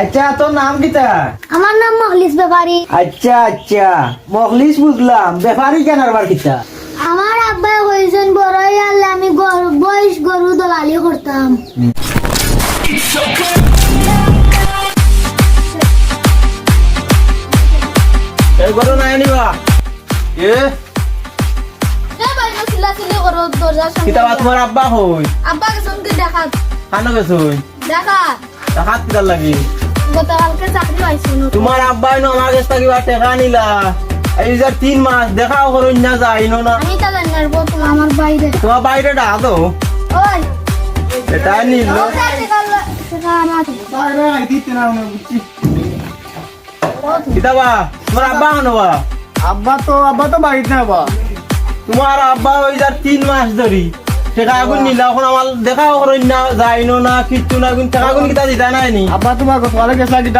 আচ্ছা তোর নাম কিতা? আমার নাম মখলিস ব্যাপারী। আচ্ছা আচ্ছা। মখলিস বুঝলাম। ব্যাপারী কেন আবার কিতা? আমার আব্বা কইছেন বড়ই আনলে আমি গরু বয়স গরু দলালি করতাম। এই গরু নাই নিবা এ তোমার আব্বা হই? আব্বা গেছেন কি দেখাত কানো দেখাত। হাত কিতার লাগি? গতকালকে চাকরি পাইছো তোমার আব্বাই নো আমার কাছ থেকে টাকা নিলা। এই যে তিন মাস দেখাও করুন না যাই নো না। আমি তা জানি না তুমি আমার বাইরে। তোমার বাইরে ডাকো ওই। এটা নিল। তোমার আব্বা আনবা আব্বা তো আব্বা তো বাড়িতে না বা? তোমার আব্বা ওই যার তিন মাস ধরি। টাকা আগুন নিলা এখন আমার করুন না যাই নো না কিচ্ছু না কিন্তু টাকা আগুন কিতা দিতা নাই নি। আব্বা তোমার গতকালে গেছিলা কি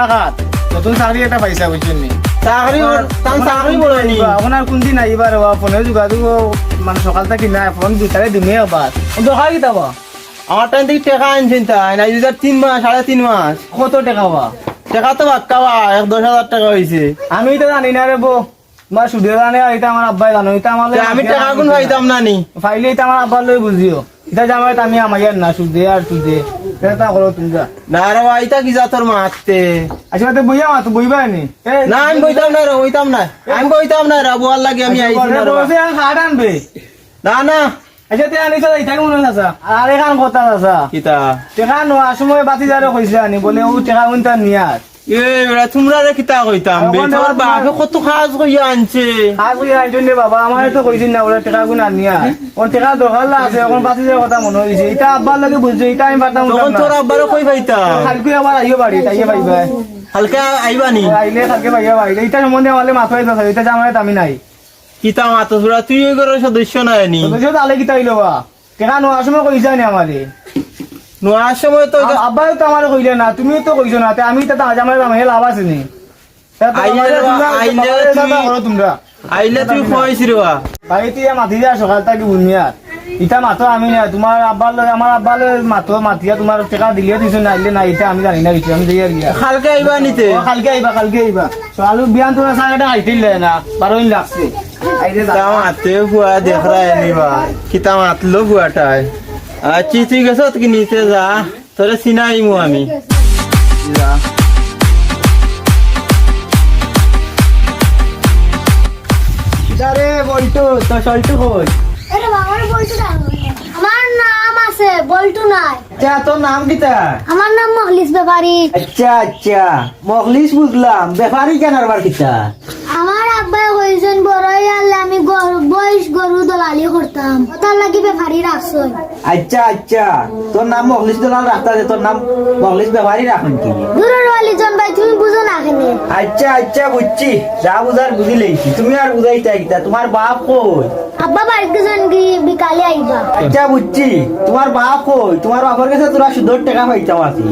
নতুন চাকরি একটা পাইছা বুঝছেন নি? চাকরি তার চাকরি বলে নি। আপনার কোন দিন আইবার বা ফোনে যোগাযোগ মানে সকাল থেকে না ফোন দুটারে দিনে আবার দরকার কি তাবা? আমার টাইম থেকে টাকা আনছেন তাই না এই তিন মাস সাড়ে তিন মাস। কত টাকা বা টাকা তো বাক্কাবা এক দশ হাজার টাকা হয়েছে আমি তো জানি না রে বো তোমার সুদে জানে আর এটা আমার আব্বাই জানো এটা আমার আমি টাকা আগুন পাইতাম না নি? ফাইলে এটা আমার আব্বার লই বুঝিও। এটা জামাই আমি আমার না সুদে আর সুদে এটা করো তুমি যা। না রে আইতা কি যা তোর মারতে আচ্ছা তো বইয়া মা তো বইবা নি? না আমি বইতাম না রে বইতাম না। আমি বইতাম না রে বুয়ার লাগে আমি আইছি না রে বা। খাট আনবে। না না। আচ্ছা তে আনিছ ইটাকে মনে আছে? আর এখান কথা আছে। কিতা? টেকা নোয়া সময় বাতি যারে কইছে আনি বলে ও টেকা এ বেড়া তোমরা কিতা কইতাম বাবা- বাপে কত কাজ কইয়া আনছে। আর কই আইছেন রে বাবা আমার তো কইছেন না ওরা টেকা গুণ আনিয়া। ওর টেকা দরকার আছে এখন বাতি যারে কথা মনে হইছে। এটা আব্বার লাগে বুঝছে এটা আমি পারতাম তখন তোর আব্বারে কই পাইতাম কালকে আবার আইও বাড়ি তাইয়ে পাইবা। হালকা আইবানি আইলে কালকে পাইয়া বাড়ি। এটা সম্বন্ধে আমার মাথায় কথা এটা জামাই আমি নাই। কিতা মাতো তুই ওই ঘরের সদস্য নাই নি? তো তালে কি তাইলো বা? টেকা নোয়া সময় কইছে আমারে নোয়ার সময় তো আব্বাই তো আমার কইলে না তুমিও তো কইছো না তে আমি তো নি? তা আইলে আমারে বা- তোমরা- আইলে বাবারে তুমি- দাদা করো তুই কইছি রে বাড়িতে মাতি যা সকাল থেকে বুনিয়া ইটা মাতো আমি না তোমার আব্বার লগে আমার আব্বার লগে মাতো মাতিয়া তোমার টাকা দিলে দিছো না আইলে না এটা আমি জানি না কিছু আমি দিয়ে গিয়া হালকা আইবা নিতে। কালকে আইবা কালকে আইবা সকালু বিয়ান তোমার সাড়ে এটা আইতিলে না বারো লাগছে। আইরে। কিতা মাতে ফুয়া দেখ রায় নিবা কিতা মাতলো ফুয়াটাই আচ্ছা ঠিক আছে তুই নিতে যা। তোরে চিনাইমু আমি। যা। আরে বল্টু তো সল্টু কই? আরে বাবার বল্টু নাম আছে বলটু নাই। আচ্ছা তোর নাম কিতা? আমার নাম মখলিস ব্যাপারী আচ্ছা আচ্ছা। মখলিস বুঝলাম। ব্যাপারী কেন আবার কিতা? আমার আব্বা কইছেন বড়ই আনলে আমি গরু বয়স গরু দলালি করতাম তার লাগি ব্যাপারী রাখছই আচ্ছা আচ্ছা। তোর নাম মখলিস দলাল রাখতা তোর নাম মখলিস ব্যাপারী রাখুন কি দূরের বালি জন ভাই তুমি বুঝো না কেনে? আচ্ছা আচ্ছা বুঝছি। যা বুঝার বুঝি লেছি। তুমি আর বুঝাইতা তোমার বাপ কই? আব্বা বাড়িতে গেছেন কি বিকালে আইবা। আচ্ছা বুঝছি। তোমার বাপ কই? তোমার বাপের কাছে তোরা সুদর টাকা পাইতাম আছি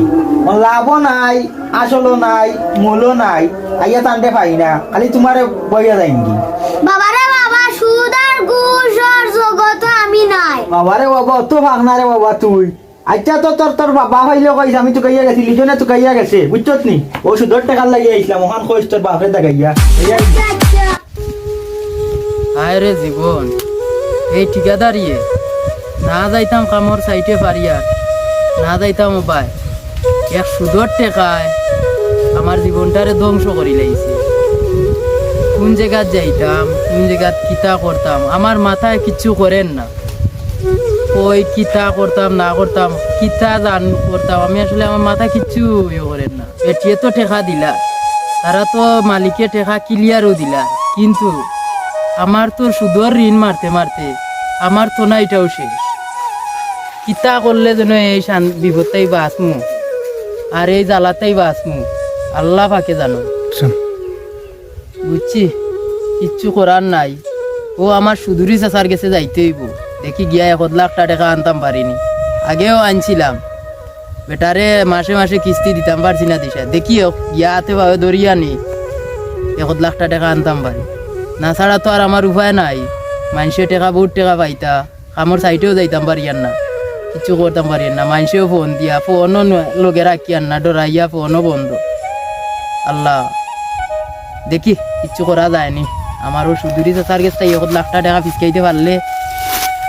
লাভও নাই আসলও নাই মূলও নাই আইয়া টানতে পাই না। খালি তোমার বইয়া যাইনি বাবারে বাবা সুদ আর ঘুষ আর জগত আমি নাই। বাবারে বাবা অত রে বাবা তুই। আচ্ছা তো তোর তোর বাবা হইলে কইস আমি তো কাইয়া গেছি লিজনে তো কাইয়া গেছে বুঝছত নি? ও সুদর টাকার লাগিয়ে আইছিলাম ওখান কইস তোর বাপরে দেখাইয়া। আচ্ছা রে জীবন, এই ঠিকাদারিয়ে। না যাইতাম কামর সাইটে পারিয়ার না যাইতাম উপায়। এক সুদর টেকায় আমার জীবনটারে ধ্বংস করি লাইছে। কোন জায়গাত যাইতাম, কোন জায়গাত কিতা করতাম, আমার মাথায় কিচ্ছু করেন না। ওই কিতা করতাম, না করতাম, কিতা জান করতাম, আমি আসলে আমার মাথায় কিচ্ছু ইয়ে করেন না। এটিয়ে তো টেকা দিলা, তারা তো মালিকে ঠেকা ক্লিয়ারও দিলা। কিন্তু আমার তো সুদর ঋণ মারতে মারতে আমার তো না এটাও শেষ। কিতা করলে যেন এই শান বিপদটাই বাঁচমু আর এই জ্বালাতেই বাঁচমু আল্লাহ পাকে জানো। বুঝছি? কিচ্ছু করার নাই। ও আমার সুদুরি চাচার গেছে যাইতে হইব। দেখি গিয়া এক লাখ টাকা আনতাম পারিনি। আগেও আনছিলাম। বেটারে মাসে মাসে কিস্তি দিতাম পারছি না দিশা। দেখি গিয়া হাতে ভাবে দরিয়া নি। এক লাখ টাকা আনতাম পারি। না ছাড়া তো আর আমার উপায় নাই। মানুষে টেকা, বহুত টেকা পাইতা। আমার সাইটেও যাইতাম পারিয়ান না। কিছু করতাম পারিয়ান না। মানুষেও ফোন দিয়া। ফোনও লগে রাখিয়ান না। ডরাইয়া ফোনও বন্ধ। আল্লাহ। দেখি কিচ্ছু করা যায়নি। আমারও সুদূরি চাচার গেছে তাই এক লাখ টাকা ফিসকাইতে পারলে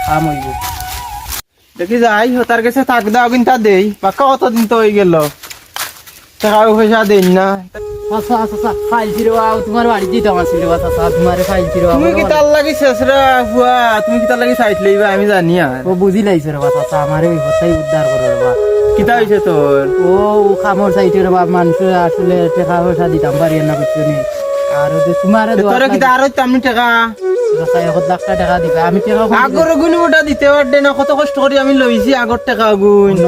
কাম হইব দেখি যাই তার কাছে থাক দাও কিন্তু দেই। পাক্কা কতদিন তো হয়ে গেল। টাকা পয়সা দেন না। চাচা চাচা ফাইল ফিরবা তোমার বাড়ি দিতে আমার ছিল চাচা তোমার ফাইল ফিরবা তুমি কি তার লাগি শেষরা হুয়া? তুমি কি তার লাগি সাইড লইবা? আমি জানি আর। ও বুঝি লাইছে রে চাচা আমারে বিপদটাই উদ্ধার করো রে কিতা হয়েছে তোর? ও খামর সাইটে রে বাপ মানুষ আসলে টাকা পয়সা দিতাম পারি না কিছু নেই আর ওদের তোমার তোর কিতা আরও আমি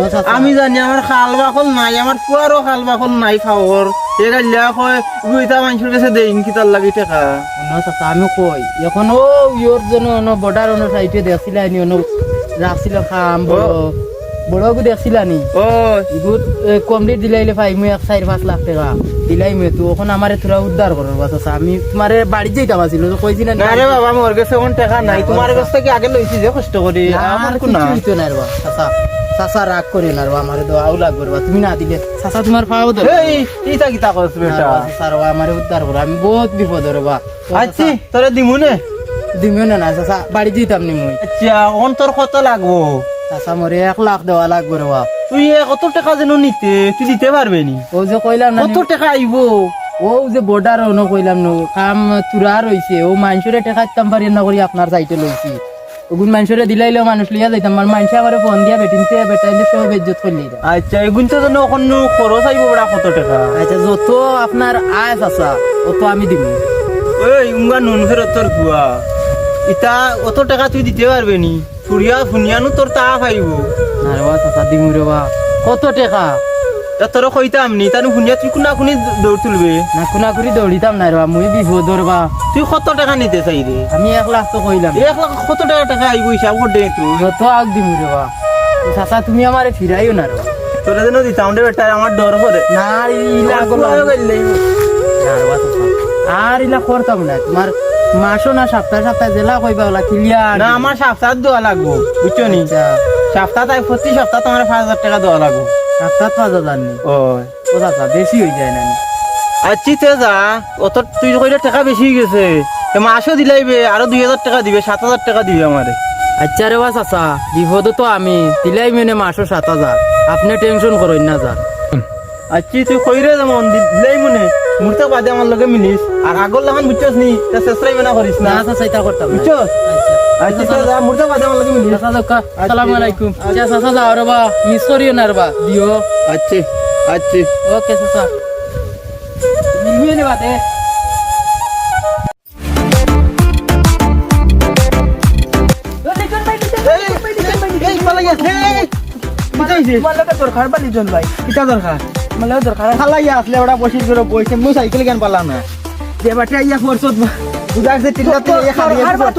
টাকা আমি জানি আমার খাল বাকল নাই আমার পুয়ারও খাল বাকল নাই খাওয়ার এ গাইলা কয় গুইতা মানুষের কাছে দেইন কি তার লাগি টাকা? ন চাচা আমি কই? এখন ও ইয়োর জন্য অন বর্ডার অন সাইটে দেখছিলা নি অন রাখছিল খাম বড় বড় গু দেখছিলা নি। ও। ইগুত কমপ্লিট দিলাইলে পাই মুই এক চার পাঁচ লাখ টাকা দিলাই মুই। তো এখন আমারে তোরা উদ্ধার করো চাচা আমি তোমার বাড়ি যাইতাম আছিল কইছি না বাবা মোর কাছে কোন টাকা নাই। তোমার কাছ থেকে আগে লইছি যে কষ্ট করি আমার কোন না চাচা। চাচা রাগ করে না আমারে দোয়াও লাগবে রে বা তুমি না দিলে চাচা তোমার পাও ধরে এই ইটা কিতা করছ বেটা চাচা আমারে উদ্ধার করো আমি বহুত বিপদ রে বা আচ্ছি তোরে দিমু নে? দিমিও না না চাচা বাড়ি যাইতাম নি মুই। আচ্ছা তোর কত লাগবো? চাচা মরে এক লাখ দেওয়া লাগবে রে বা তুই কত টাকা যেন নিতে? তুই দিতে পারবে নি? ও যে কইলাম না কত টাকা আইবো ও যে বর্ডার অন কইলাম নো। কাম তুরা রইছে ও মানুষরে টেকা দিতাম পারি না করি আপনার সাইটে লইছি ওগুন মানুষরে দিলাইলেও মানুষ লিয়া যাইতাম। আর মানুষ আমারে ফোন দিয়া বেটিনতে বেটাইলে সব বেজ্জত করলি আচ্ছা এগুন তো যেন অন্য খরচ আইব বড়া কত টাকা? আচ্ছা যত আপনার আয় চাচা অত আমি দিব। ওই উঙ্গা নুন ফেরত তোর গুয়া। ইটা অত টাকা তুই দিতে পারবে নি? ফুরিয়া ফুনিয়ানো তোর তা পাইব না রে বা চাচা দিমু রে বা কত টাকা? তোর কইতাম নি তানু ফুনিয়া তুই কোনা কোনি দৌড় তুলবে না কুনা করি দৌড়িতাম না রে মুই বিপদর বা তুই কত টাকা নিতে চাই রে আমি এক লাখ তো কইলাম এক লাখ কত টাকা টাকা আইব হিসাব কর দে তুই যত আগ দিমু বা চাচা তুমি আমারে ফিরাইও না রে বা তোরা যেন দিতাম রে বেটা আমার ডর করে না ইলা চাচা। আর ইলা করতাম না তোমার মাসও না সপ্তাহে সপ্তাহে জেলা কইবা ওলা ক্লিয়ার না আমার সপ্তাহ দেওয়া লাগবো বুঝছ নি সপ্তাহ তাই প্রতি সপ্তাহ তোমার পাঁচ হাজার টাকা দেওয়া লাগবো পাঁচ হাজার নেই। ও ও চাচা বেশি হয়ে যায় না। আচ্ছি তে যা অত তুই কইলে টাকা বেশি হয়ে গেছে। তে মাসও দিলাইবে আরও দুই হাজার টাকা দিবে সাত হাজার টাকা দিবে আমারে। আচ্ছা রে বা চাচা বিপদ তো আমি দিলাই মেনে মাসও সাত হাজার। আপনি টেনশন করেন না যা। আচ্ছি তুই কইরে যেমন দিলাই মনে। মুরতে বাদে আমার লগে মিলিস। আর আগর লাগান বুঝছস নি তা শেষরাই মেনা করিস না। না চাচা এটা করতাম। বুঝছস? আচ্ছি। তে যা মুরতে বাদে আমার লগে মিলিস চাচা দোকা সালাম আলাইকুম আচ্ছা। চাচা যাও রে বা মিস করিও না রে বা দিও। আচ্ছি আচ্ছি। ওকে চাচা। মিলবি নে বাতে এই পালা গেছে দরকার বালি জন ভাই। কিটা দরকার? মানে দরকার। খালা ইয়া আসলে ওটা বসির করে বইছে মুই সাইকেল কেন পালা না? যে বাটা ইয়া ফোরসত ইয়া খাবি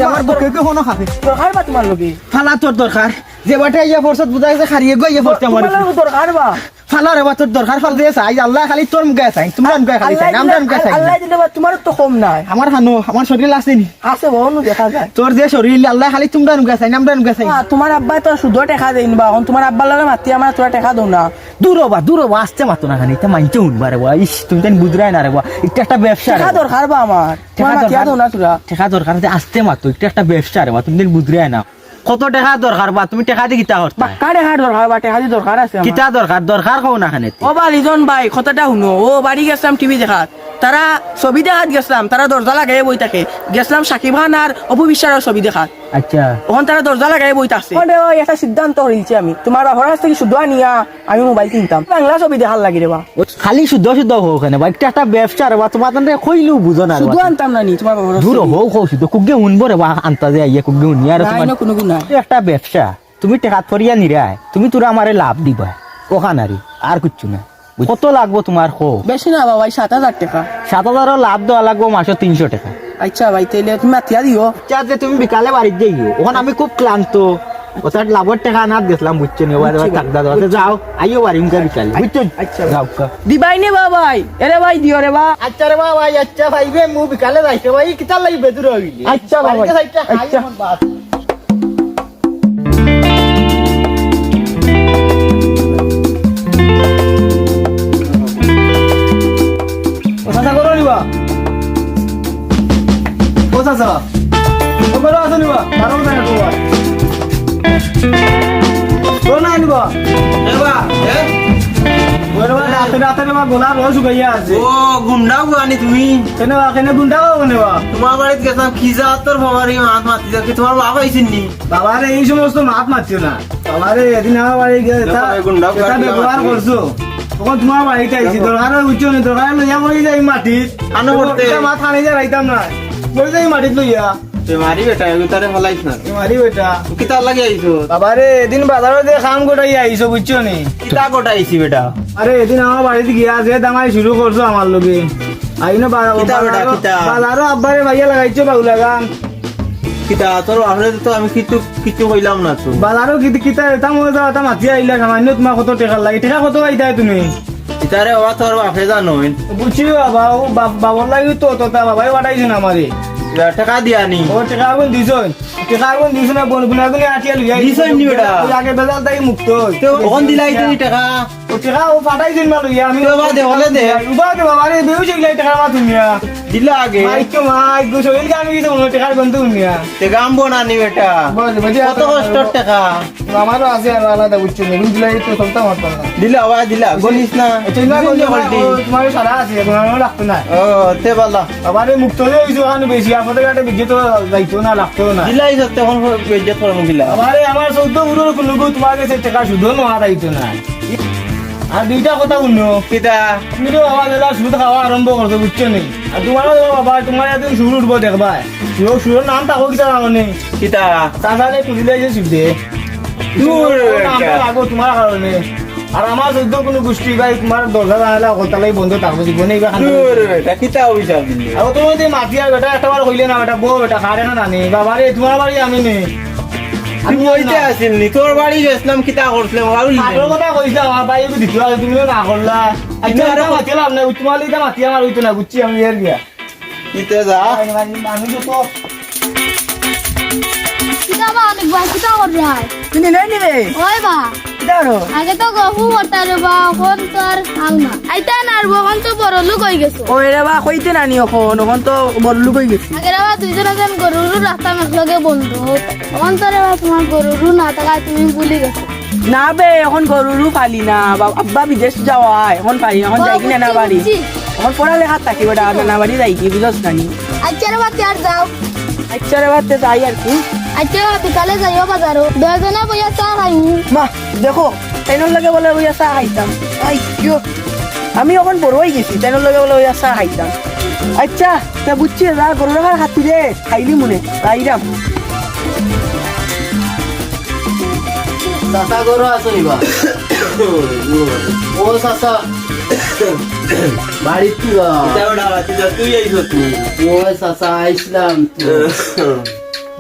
আমার বুকে কে কোনো খাবে। দরকার বা তোমার লগে ফালা তোর দরকার যে বাটা ইয়া ফোরসত বুঝাছে খারিয়ে গই ইয়া ফোরতে আমার তোমার দরকার বা? ফালা রে বা তোর দরকার ফাল দিয়ে চাই আল্লাহ খালি তোর মুখে চাই তোমরা মুখে খালি চাই আমরা মুখে চাই আল্লাহ দিলে বা তোমার তো কম নাই। আমার হানো আমার শরীর আছে নি আছে বহু দেখা যায়। তোর যে শরীর আল্লাহ খালি তোমরা মুখে চাই আমরা মুখে চাই তোমার আব্বাই তো শুধু টেকা দেন বা এখন তোমার আব্বার লগে মাতি আমার তোরা টেকা দৌ না। দূর হবা দূর হবা আসতে মাতো না খানি এটা মানতে উঠবা রে বা ইস তুমি তাই বুঝরাই না রে বা এটা একটা ব্যবসা টেকা বা। দরকার বা আমার টেকা দরকার। না তোরা টাকা দরকার আসতে মাতো এটা একটা ব্যবসা রে বা তুমি বুঝরাই না। কত টাকা দরকার বা তুমি টাকা দিয়ে কিতা করতে বাক্কা টাকা দরকার বা টাকা দি দরকার আছে কিতা দরকার দরকার কও না খানে ও বা লিজন ভাই কথাটা শুনো? ও বাড়ি গেছিলাম টিভি দেখাত। তারা ছবি দেখাত গেছিলাম তারা দরজা লাগাই বই থাকে। গেছিলাম সাকিব খান আর অপু বিশ্বাসের ছবি দেখাত। আচ্ছা। ওখান তারা দরজা লাগাই বই থাকছে একটা সিদ্ধান্ত হইছে আমি। তোমার বাবার কাছ থেকে শুধু আনিয়া আমি মোবাইল কিনতাম। বাংলা ছবি দেখার লাগি রে বা। খালি শুদ্ধ শুদ্ধ হোক ওখানে বা? এটা একটা ব্যবসা রে বা তোমার তান্তে কইলু বুঝো না শুধু। আনতাম না নি তোমার বাবার দূর হোক হোক শুদ্ধ। কুগে উনবো রে বা আনতা যে আইয়া কুগে উনি আর তোমার কোনো গুণ নাই একটা ব্যবসা। তুমি টাকা ফরিয়া নিরায় তুমি তোরা আমারে লাভ দিবা। ওখানারি আর কিচ্ছু না কত লাগবো তোমার খো বেশি না বাবা সাত হাজার টাকা। সাত হাজারও লাভ দেওয়া লাগবো মাসে তিনশো টাকা। আচ্ছা ভাই তাইলে তুমি মাতিয়া দিও। আচ্ছা যে তুমি বিকালে বাড়ির যাইও ওখানে আমি খুব ক্লান্ত। লাভের টাকা না গেছিলাম বুঝছ নি? এবার টাকা দেওয়া যাও আইও বাড়ি উনকা বিকালে বুঝছ? আচ্ছা। যাও কা। দিবাই নে বা ভাই এরে ভাই দিও রে বা। আচ্ছা রে বাবা ভাই আচ্ছা ভাই বে মু বিকালে যাইতে ভাই কিতা লাগবে দূর হইলি আচ্ছা বাবা, আচ্ছা। নেবা তোমার বাড়িতে গেছিলাম খিজা তোর বাবার এই হাত মাতি দেখি তোমার বাবা আইসেননি বাবারে এই সমস্ত মাত মারছো না। বাবারে এদিন আমার বাড়ি ব্যবহার। করছ তখন তোমার বাড়িতে আইছি দরকার উচ্চ দরকার লইয়া যাই মাটিত। আনো করতে। এটা মাত হানি যা রাইতাম না। মরি যাই মাটিত লইয়া বেমারি বেটা এগুতারে ফলাইছ না। এ মারি বেটা। কি লাগে আইছো বাবারে এদিন বাজারে যে কাম গোটাই আইছো বুঝছ নি? কিতা গোটা আইছি বেটা? আরে এদিন আমার বাড়িতে গিয়া আছে দামাই শুরু করছ আমার লগে। আইনো কিতা বেটা, কিতা? বাজারও আব্বারে ভাইয়া লাগাইছো বাউলা গান। কিতা তোর বাপরে তো আমি কিছু কিছু কইলাম না তো বাজারও কিতা কিতা এটা মাতি আইলা সামান্য তোমার কত টাকা লাগে টাকা কত আইতা তুমি। কিতারে বাবা তোর বাপে জানোইন বুঝছি বাবা ও বাব- বাবার লাগি তো তো তা বাবাই বাটাইছে না আমারে টাকা দিয়ানি ও টাকা আগুন দিছ টাকা আগুন দিছ না বোন গুনা গুনি আটিয়া লইয়া দিছই নি বেটা? আগে বেজাল তাই মুক্ত তো কোন দিলাই তুমি টাকা। টাকা ও পাঠাইছে না লইয়া আমি বাবা দে, বলে দে। উবা দে বাবা রে বেউ শিখলাই টাকা মা তুমিয়া দিলা আগে। মাইক মাইক গো শরীর আমি কিছু মনে টাকার গন্ধ তুমিয়া তে গাম বোনানি বেটা। বলে বাজে কত কষ্টর টাকা আমারও আছে আর আলাদা বুঝছ না? বুঝলে তো চলতে পারতাম না। দিলা বাবা দিলা। গনিস না। চিন্তা করলে হলটি? তোমার সারা আছে তোমার লাগতো না ও তে বালা আবার মুক্ত হয়ে গেছো ওখানে বেশি আপদে ঘাটে বিজে তো যাইতো না লাগতো না দিলাই সত্যি এখন বেজে তোর দিলা। আমারে আমার চৌদ্দ উড়োর কোনো তোমার কাছে টাকা শুধু না। আর দুইটা কথা শুনো কিতা তুমি তো বাবা দাদা সুদ খাওয়া আরম্ভ করছ বুঝছ নি? আর তোমারও তো বাবা তোমার একদিন সুর উঠবো দেখবা। সুর সুরের নাম থাকো কিতা জানো কিতা তাহলে তুলিলে যে সুদে। লাগো তোমার কারণে আর আমার চৌদ্দ কোনো গোষ্ঠী ভাই তোমার দরজা জানালে অকলতালাই বন্ধ থাকব। জীবনে এইবার কিতা আর তুমি যদি মাতি আর বেটা একটা বার কইলে না বেটা বউ বেটা খারে না নানি? বাবারে তোমার বাড়ি আমি নেই আমি ওইতে আসিল নি তোর বাড়ি গেছিলাম কিতা করছিলাম? ভাবলি আগৰ কথা কৈছা আমাৰ বাই দিছো তুমি না কৰলা এতিয়া আৰু মাতি লাভ নাই তোমালে এতিয়া মাতি আমাৰ উঠো না গুচি আমি ইয়াৰ গিয়া কিতা যা। মানুহটো তো কিতা বা অনেক বা কিতা করবে আর তুমি নাই নিবে ওই বা দাঁড়ো। আগে তো গহু করতে বা এখন তো আর হাল না আইতা না আর এখন তো বড় লোক হয়ে গেছো। ও এরা বা কইতে নানি এখন এখন তো বড় লোক হয়ে গেছে। আগে বা দুইজন এজন গরুরু রাস্তা একলগে বন্ধু এখন তো রে বা তোমার গরুরু না থাকায় তুমি ভুলে গেছো। না বে এখন গরুরও পালি না আব্বা বিদেশ যাওয়া এখন পারি এখন যাই কিনা না বাড়ি এখন পড়ালেখা থাকি বেটা না বাড়ি যাই কি বুঝছ নানি? আচ্ছা রে বা আর যাও। আচ্ছা রে বাড়তে যাই আর কি? আচ্ছা বিকালে যাইও বাজারও দুজনে বইয়া চা খাইনি মা দেখো ট্রেনের লগে বলে ওই চা খাইতাম আই কিয়? আমি এখন বড় হয়ে গেছি ট্রেনের লগে বলে ওই চা খাইতাম আচ্ছা তা বুঝছি যা গরু রাখার খাতি রে খাইলি মনে। রাইরাম চাচা গরু আছো নিবা। ও চাচা। বাড়িত তুই আইছ তুই ও চাচা আইসলাম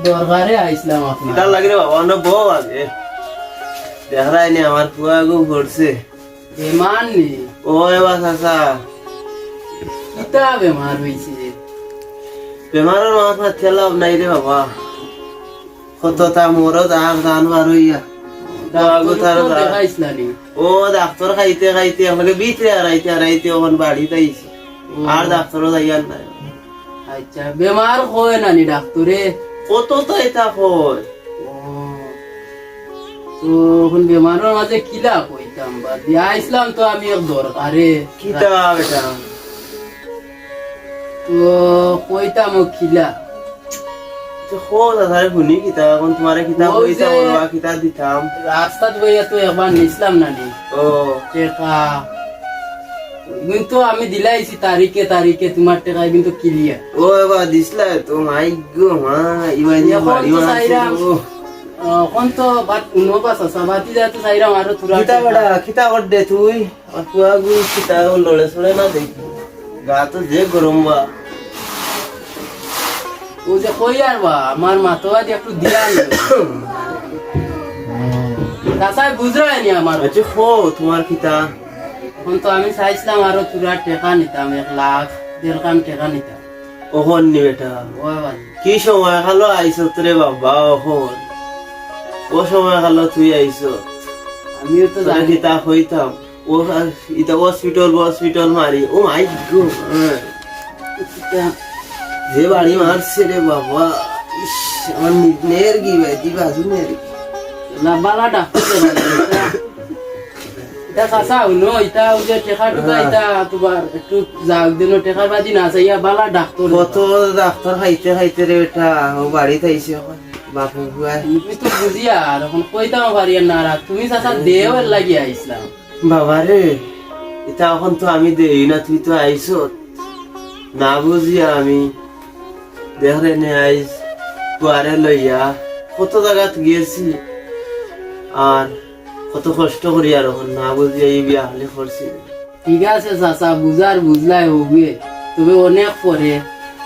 তো দরকারে আইসলাম আপনার। কিতা লাগে বাবা অন্য বউ আছে। দেখাই নি আমার পুয়া গু পড়ছে বেমান নি? ও এবার চাচা। কিতা বেমার হয়েছে বেমারের মাথা মাথা নাই রে বাবা। কত তা মোরও দাগ দান হইয়া ডাক্তার ও খাইতে খাইতে আমাকে ভিতরে হারাইতে হারাইতে ওখান বাড়িতে আইছে আর ডাক্তারও যাইয়ার নাই। আচ্ছা বেমার হয় নানি ডাক্তারে কত তো এটা হয় তো এখন বেমারের মাঝে কিলা কইতাম বা? দিয়া আইসলাম তো আমি এক দরকারে। কিতা বেটা তো কইতাম ও দিতাম? রাস্তাত তো একবার নিছিলাম নানি। ও। টেকা। কিন্তু আমি দিলাইছি তারিখে তারিখে তোমার টাকা কিন্তু ক্লিয়ার ও এবার দিসলা তো মাই গো মা এখন বাড়ি। এখন তো বাত উনো পাস আছে বাতি যা তো চাইরাম আরও তুরা কিতা বেটা কিতা দে তুই? আর পুয়া গু কিতা লড়ে সড়ে না দেখি। গা তো যে গরম বা। ও যে কই আর বা আমার মাতোয়া দিয়ে একটু দিয়া তাছাড়া বুঝরাই নি আমার। আচ্ছা হো তোমার কিতা? এখন তো আমি চাইছিলাম আরও তুরা টেকা নিতাম এক লাখ দেড় কান টেকা নিতাম। ওহন নি বেটা। কি সময় খালো আইস রে বাবা ওহন ও সময় খালো তুই আইস আমিও তো তোরা জানি। কিতা হইতাম। ও ইতা হসপিটাল হসপিটাল মারি। ও মাই গো যে বাড়ি মারছে রে বাবা ইস আমার নের কি ভাই? দি বাজু নের না বালা ডাক্তার এটা চাচা এটা ওই যে টেকা টুকা এটা তোমার একটু যাক দিন টেকার বাদি না চাইয়া বালা ডাক্তার কত ডাক্তার খাইতে খাইতে রে বেটা ও বাড়িতে আইছে এখন বাপু বুয়াই তুমি তো বুঝিয়া আর এখন কইতাম পারি না তুমি চাচা দেও লাগি বাবা রে এটা এখন তো আমি দেই না তুই তো আইস না বুঝিয়া আমি। দেখরে নে আইস কুয়ারে লইয়া কত জায়গাত গিয়েছি আর কত কষ্ট করি আর এখন না বুঝিয়া এই বিয়া হলে করছি। ঠিক আছে চাচা বুঝার বুঝলাই হবে। তবে অনেক পরে।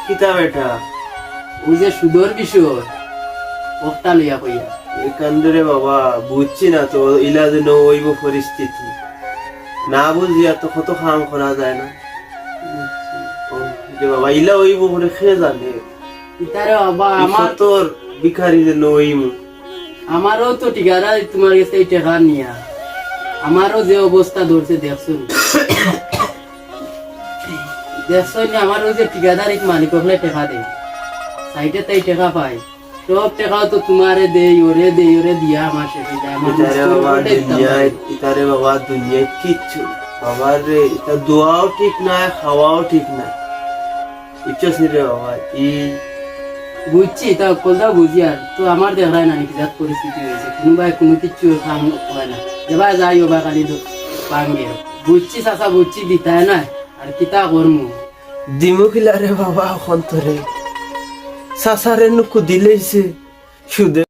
কিতা বেটা? ওই যে সুদর বিষয় ওটা লইয়া কইয়া। একান্দরে বাবা বুঝছি না তো ইলা যেন ওইব পরিস্থিতি। না বুঝিয়া তো কত খাম করা যায় না। যে বাবা ইলা ওইব করে খেয়ে জানে? ইতারে বাবা আমার তোর ভিখারি যেন ওইমু আমারও তো ঠিকানা তোমার কাছে এই টাকা নিয়া। আমারও যে অবস্থা ধরছে দেখছ দেখছ নি? আমারও যে ঠিকাদার মালিক হলে টাকা দেয়। সাইডে তাই টাকা পাই সব টাকাও তো তোমারে দেই ওরে দেই ওরে দিয়া আমার যায়। ইতারে বাবা দুনিয়ায় কিচ্ছু না। বাবার রে দোয়াও ঠিক নাই খাওয়াও ঠিক নাই। ইচ্ছা রে বাবা? ই বুঝছি, তা কোনটা বুঝি আর। তো আমার দেখায় না নাকি যাত পরিস্থিতি হয়েছে? কোনোবাই কোনো কিছু কাম হয় না। যেবা যাই ওবা খালি তো পাঙ্গে বুঝছি চাচা, বুঝছি দিতাই না আর কিতা করমু? দিমু খিলা রে বাবা অন্তরে সাসারে নুকু দিলেইছে, সুদে